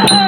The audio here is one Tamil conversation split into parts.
Oh!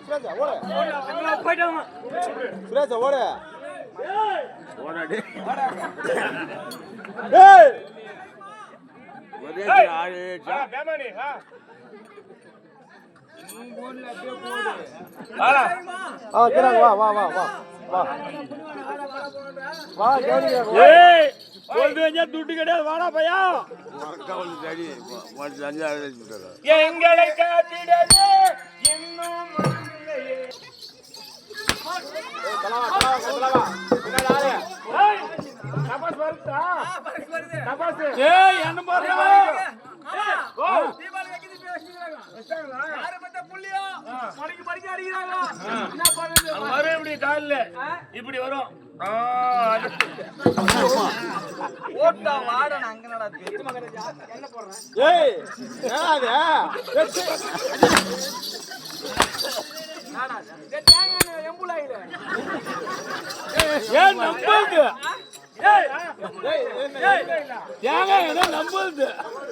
சுரேஷா ஓடு சுரேஷா ஓடு ஏய் ஆ, பேமானி, ஆ. வாடா. ஆ கிராங்க வா வா வா வா வா வா கவனிக்கிறாங்க வா. ஏய், துட்டு கிடையாது. வாடா பையா. எங்களை காத்திடவே இன்னும் தலவா பின்னாடி ஆளு ஏய், இது ஏன் நம்புது ஏய், ஏய் ஏய் ஏங்க ஏதோ நம்புது ஏய் ஏய்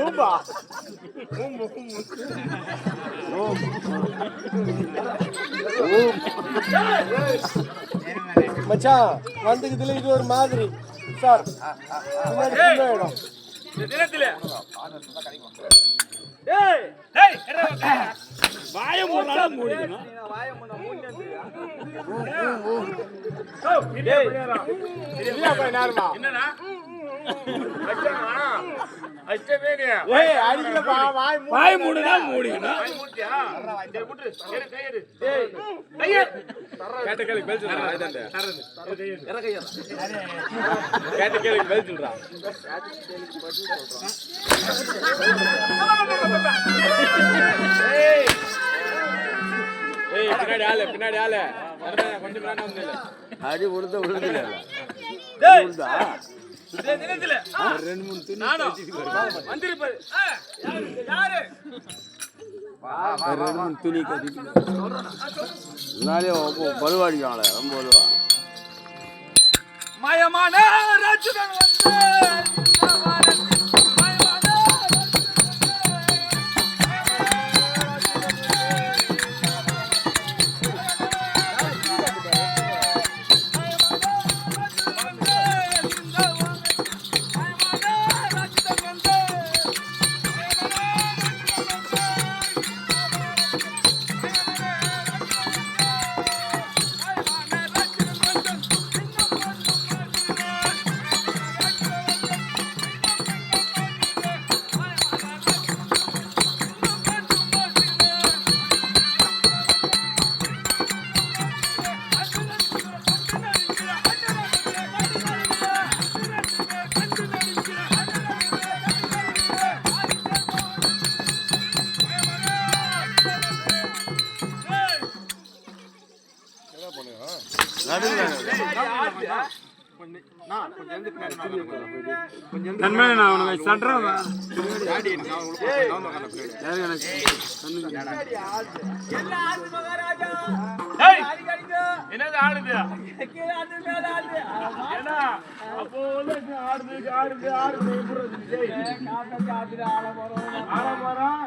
ஊம்பா மச்சான் வந்துக்குதுல இது ஒரு மாதிரி. சார் வாய மூடிக்கணும். டேய் இல்ல போய் நேரமா என்னடா? வாய் மூடு. வாய் மூடுனா மூடிக்கணும். வாய் மூடியா சரி விட்டு எடு கையெடு டேய் கையெடு கேட்ட கேளுக்கு பதில் சொல்றா இதாண்டே. எற கையெடு கேட்ட கேளுக்கு பதில் சொல்றா. ஏய். பின்னாடி ஆளு பின்னாடி ஆளு. வரதா கொஞ்சம் அடி உழுத உழுது தினத்துல ரெண்டு மூணு துணி யாரு? ரெண்டு மூணு துணி கட்டிட்டு எல்லாரையும் பருவாடிக்காங்களே ரொம்ப பருவா மயமான ராட்சதன் வந்து நன்மை நான் உனக்கு ஏய், என்னது ஆடுது அப்போ ஆடுது ஆடுது ஆடுது இருந்துச்சு? ஏய், ஆலமரம்.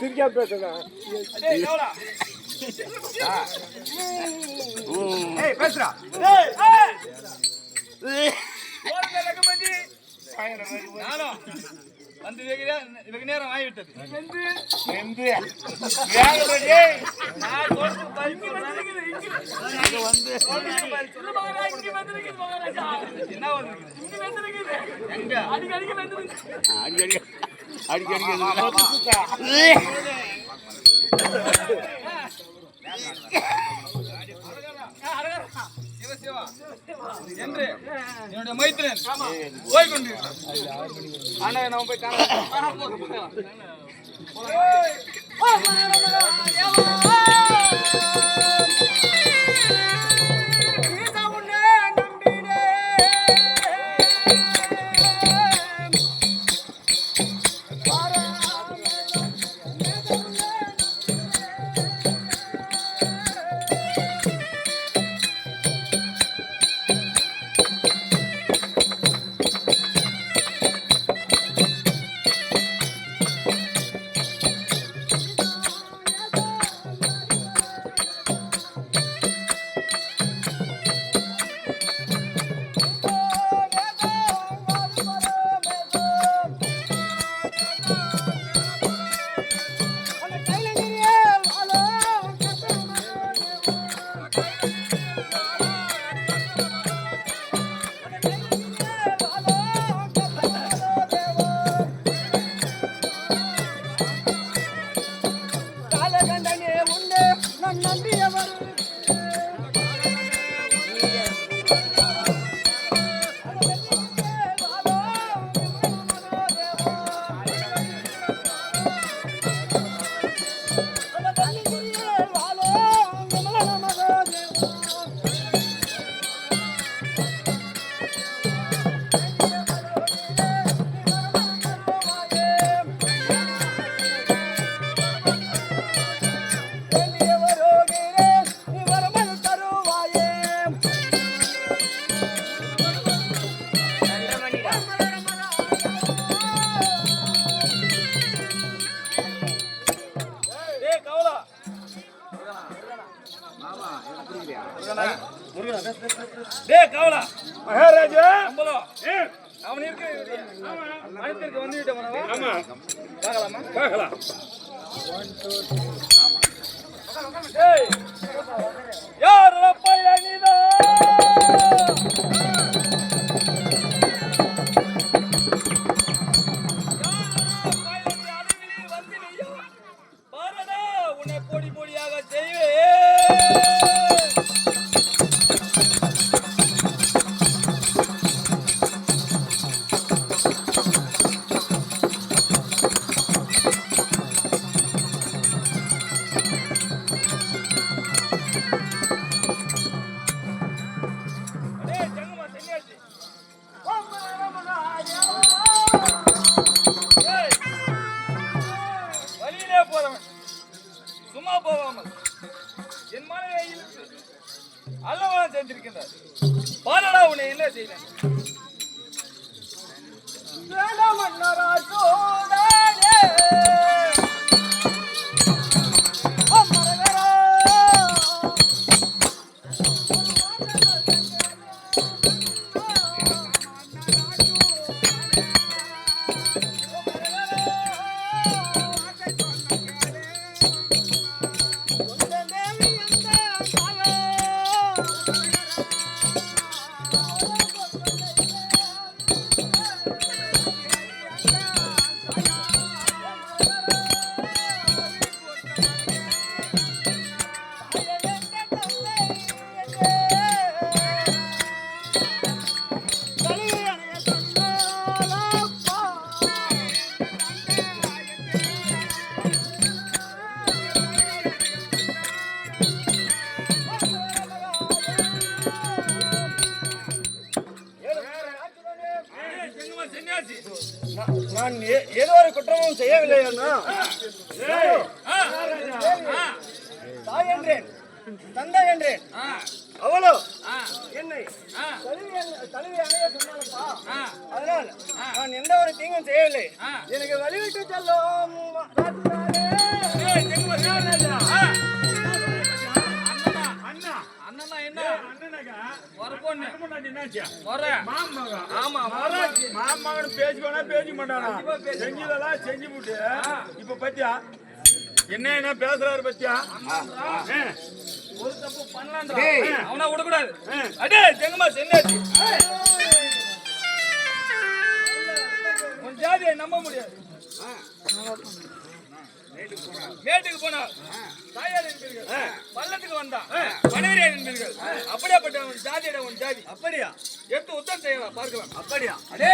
சிரிக்கா பேசுங்க. பேசுறா வந்து வெகு நேரம் ஆகிவிட்டது வெந்து வெந்து என்று என்னுடைய மைத்திரன் போய் கொண்டு போய் செய்யவில்லை அண்ணா? மாமகன் பேசிக்கோனா பேசிக்க மாட்டானா செஞ்சதெல்லாம் செஞ்சு விட்டு இப்ப பத்தியா? என்ன என்ன பேசுறாரு பத்தியா? ஒரு தப்பு பண்ணலாம்டா. அவனா விடக்கூடாது. அடே ஜெங்கம்மா சென்னாச்சு. உன் ஜாதியை நம்ப முடியாது. மேட்டுக்கு போனா தாயார் என்பீர்கள் பள்ளத்துக்கு வந்தா மனைவியார் என்பீர்கள் அப்படியாப்பட்ட உன் ஜாதியோட உன் ஜாதி அப்படியா எடுத்து உத்தம் செய்யலாம் பார்க்கலாம் அப்படியா அடே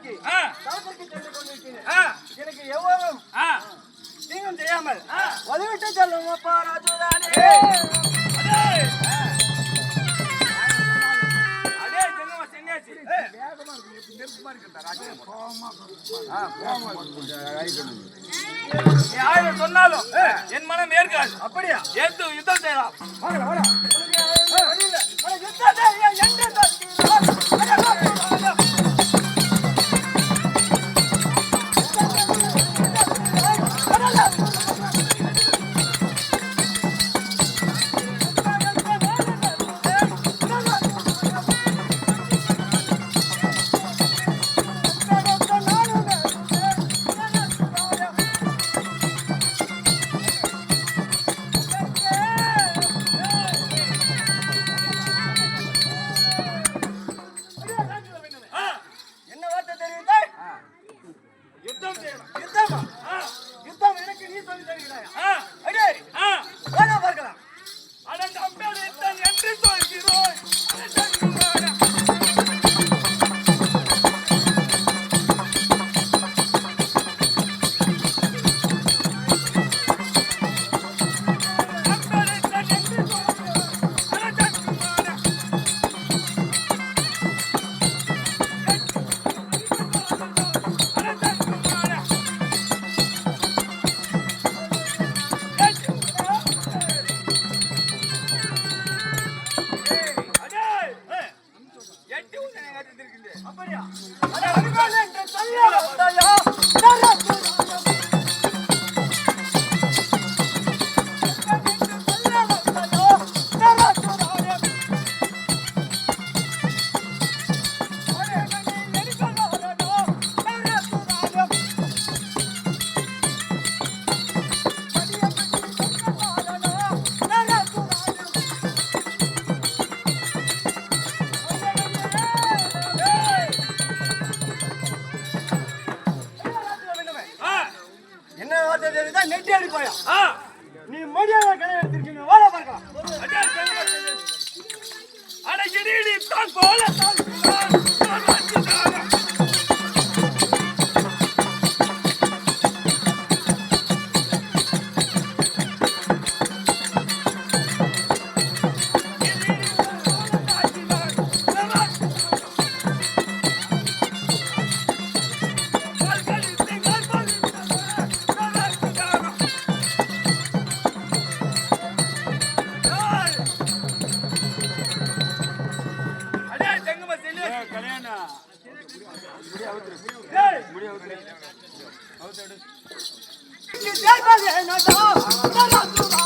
ஆ, காட்டுக்கு சென்று கொண்டிருக்கிறேன். எனக்கு எவ்வளவும். தீங்கும் செய்யாமல் ஆ. வலுவிட்டு செல்லும். அப்பா ராஜுதானே சொன்னாலும் என் மனம் ஏற்காது. அப்படியா? ஏத்து யுத்தம் செய்யலாம். வாங்கடா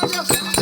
முடியாது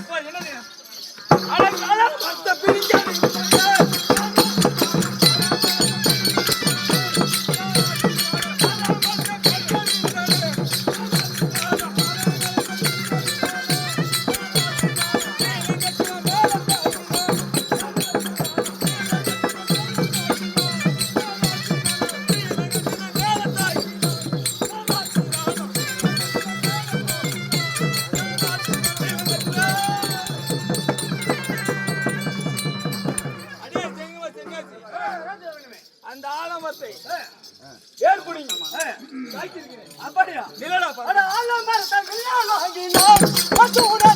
இப்போ என்னது? வில்லாலாகினார்